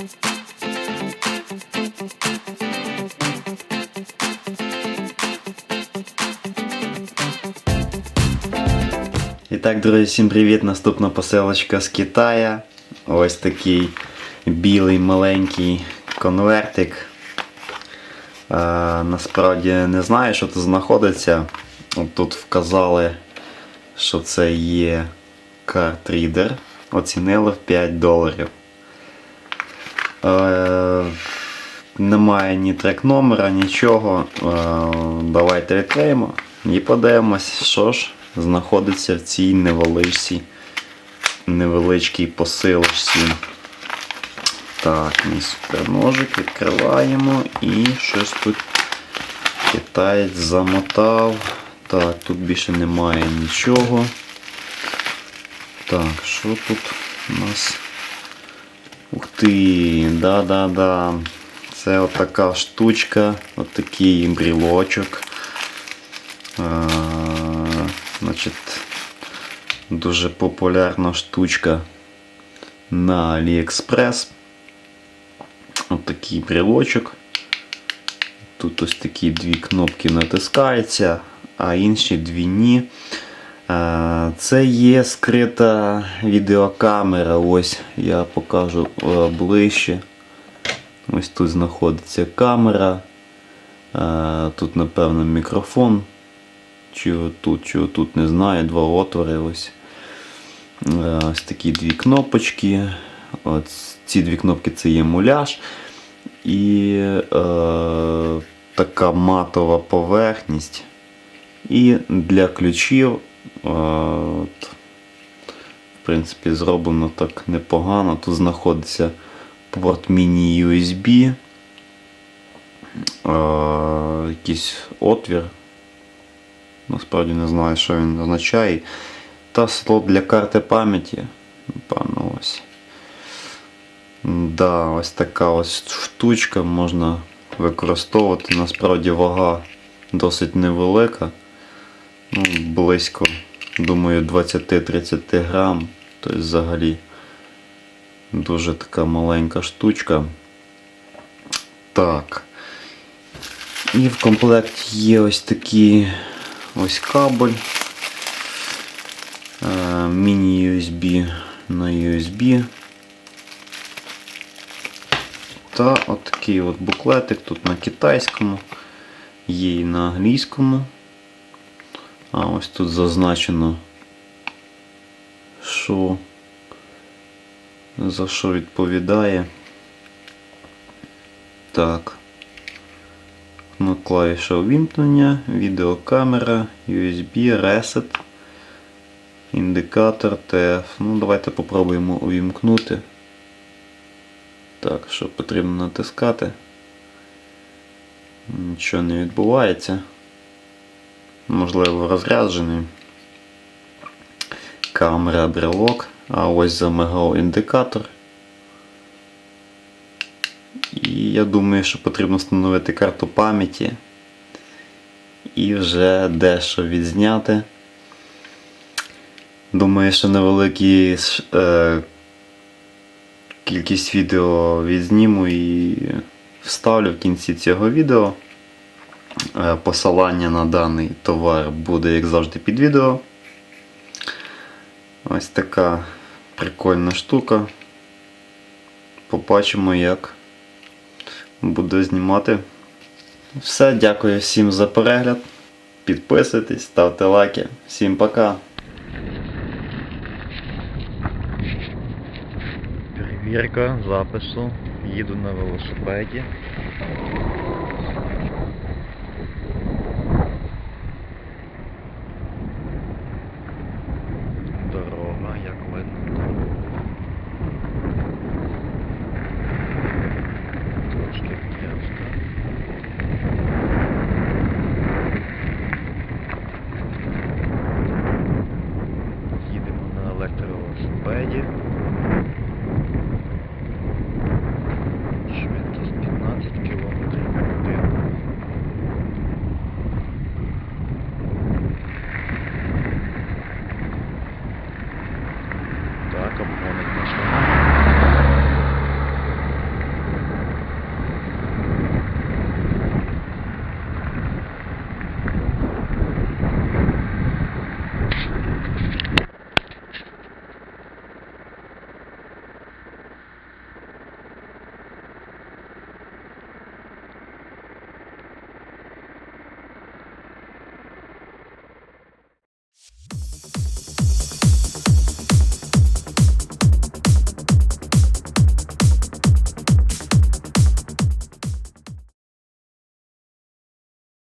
І так, друзі, всім привіт! Наступна посилочка з Китая. Ось такий білий маленький конвертик. Е, насправді не знаю, що тут знаходиться. Тут вказали, що це є картрідер. Оцінили в 5 доларів. Е, немає ні трек номера, нічого. Е, давайте відкриємо і подивимось, що ж знаходиться в цій невеличкій, невеличкій посилочці. Так, мій суперножик відкриваємо і щось тут китаєць замотав. Так, тут більше немає нічого. Так, що тут у нас? Ух ти, да-да-да. Це отака штучка, отакий брілочок. А, значить, дуже популярна штучка на AliExpress. Отакий брілочок. Тут ось такі дві кнопки натискаються, а інші дві ні. Це є скрита відеокамера. Ось я покажу е, ближче. Ось тут знаходиться камера. Е, Тут, напевно, мікрофон. Чи тут, чи тут, не знаю, два отвори. Ось Е, Ось такі дві кнопочки. От ці дві кнопки це є муляж. І е, така матова поверхність. І для ключів, от, в принципі, зроблено так непогано. Тут знаходиться порт міні-USB, якийсь отвір. Насправді не знаю, що він означає. Та слот для карти пам'яті. Напевно, ось. Да, ось така ось штучка можна використовувати. Насправді вага досить невелика. Ну, близько, думаю, 20-30 грам. Тобто взагалі дуже така маленька штучка. Так. І в комплекті є ось такий ось кабель. Е, Міні-USB на USB. Та отакий от буклетик тут на китайському, є і на англійському. А ось тут зазначено, що за що відповідає. Так. Ну, клавіша увімкнення, відеокамера, USB, Reset, індикатор TF. Ну, давайте попробуємо увімкнути. Так, що потрібно натискати. Нічого не відбувається. Можливо, розряджений. Камера брелок. А ось замигав індикатор. І я думаю, що потрібно встановити карту пам'яті і вже дещо відзняти. Думаю, що невеликі е, кількість відео відзніму і вставлю в кінці цього відео. Е, Посилання на даний товар буде, як завжди, під відео. Ось така прикольна штука. Побачимо, як буду знімати. Все, дякую всім за перегляд. Підписуйтесь, ставте лайки. Всім пока! Перевірка запису. Їду на велосипеді.